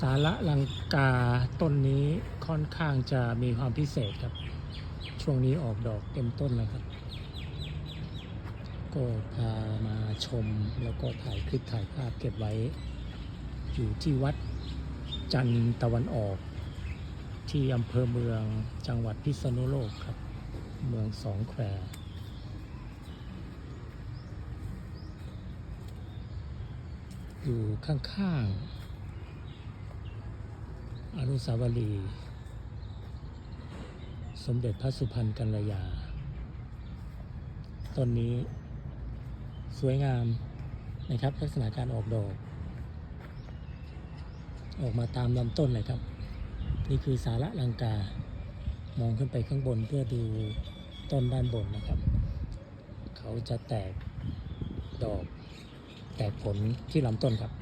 สาระลังกาต้นนี้ค่อนข้างจะมีความพิเศษครับ ช่วงนี้ออกดอกเต็มต้นแล้วครับ ก็พามาชมแล้วก็ถ่ายคลิปถ่ายภาพเก็บไว้ อยู่ที่วัดจันตะวันออก ที่อำเภอเมืองจังหวัดพิษณุโลกครับ เมืองสองแควอยู่ข้างๆ อนุสาวรีย์สมเด็จพระสุพรรณกัลยาต้นนี้สวยงามนะครับ ลักษณะการออกดอก ออกมาตามลำต้นเลยครับ นี่คือสาระลังกามองขึ้นไปข้างบนเพื่อดูต้นด้านบนนะครับ เขาจะแตกดอก แตกผลที่ลำต้นครับ